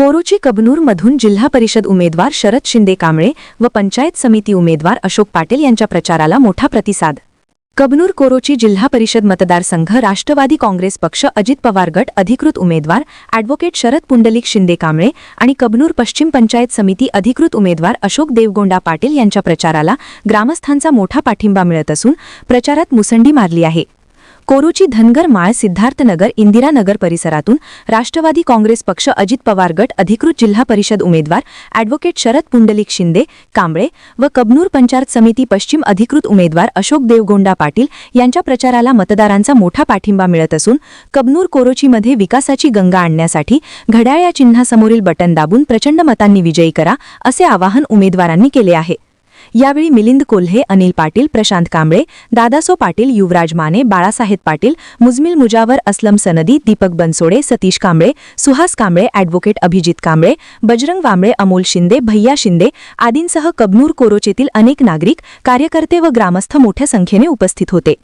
कोरोची कबनूरमधून जिल्हा परिषद उमेदवार शरद शिंदे कांबळे व पंचायत समिती उमेदवार अशोक पाटील यांच्या प्रचाराला मोठा प्रतिसाद. कबनूर कोरोची जिल्हा परिषद मतदारसंघ राष्ट्रवादी काँग्रेस पक्ष अजित पवार गट अधिकृत उमेदवार अॅडव्होकेट शरद पुंडलिक शिंदे कांबळे आणि कबनूर पश्चिम पंचायत समिती अधिकृत उमेदवार अशोक देवगोंडा पाटील यांच्या प्रचाराला ग्रामस्थांचा मोठा पाठिंबा मिळत असून प्रचारात मुसंडी मारली आहे. कोरोची धनगर माळ सिद्धार्थनगर इंदिरानगर परिसरातून राष्ट्रवादी काँग्रेस पक्ष अजित पवार गट अधिकृत जिल्हा परिषद उमेदवार ॲडव्होकेट शरद पुंडलिक शिंदे कांबळे व कबनूर पंचायत समिती पश्चिम अधिकृत उमेदवार अशोक देवगोंडा पाटील यांच्या प्रचाराला मतदारांचा मोठा पाठिंबा मिळत असून कबनूर कोरोचीमध्ये विकासाची गंगा आणण्यासाठी घड्याळ या चिन्हासमोरील बटन दाबून प्रचंड मतांनी विजयी करा असे आवाहन उमेदवारांनी केले आहे. यावेळी मिलिंद कोल्हे अनिल पाटील प्रशांत कांबळे दादासो पाटील युवराज माने बाळासाहेब पाटील मुजमिल मुजावर असलम सनदी दीपक बनसोडे सतीश कांबळे सुहास कांबळे ॲडव्होकेट अभिजित कांबळे बजरंग वांबळे अमोल शिंदे भैया शिंदे आदींसह कबनूर कोरोचेतील अनेक नागरिक कार्यकर्ते व ग्रामस्थ मोठ्या संख्येने उपस्थित होते.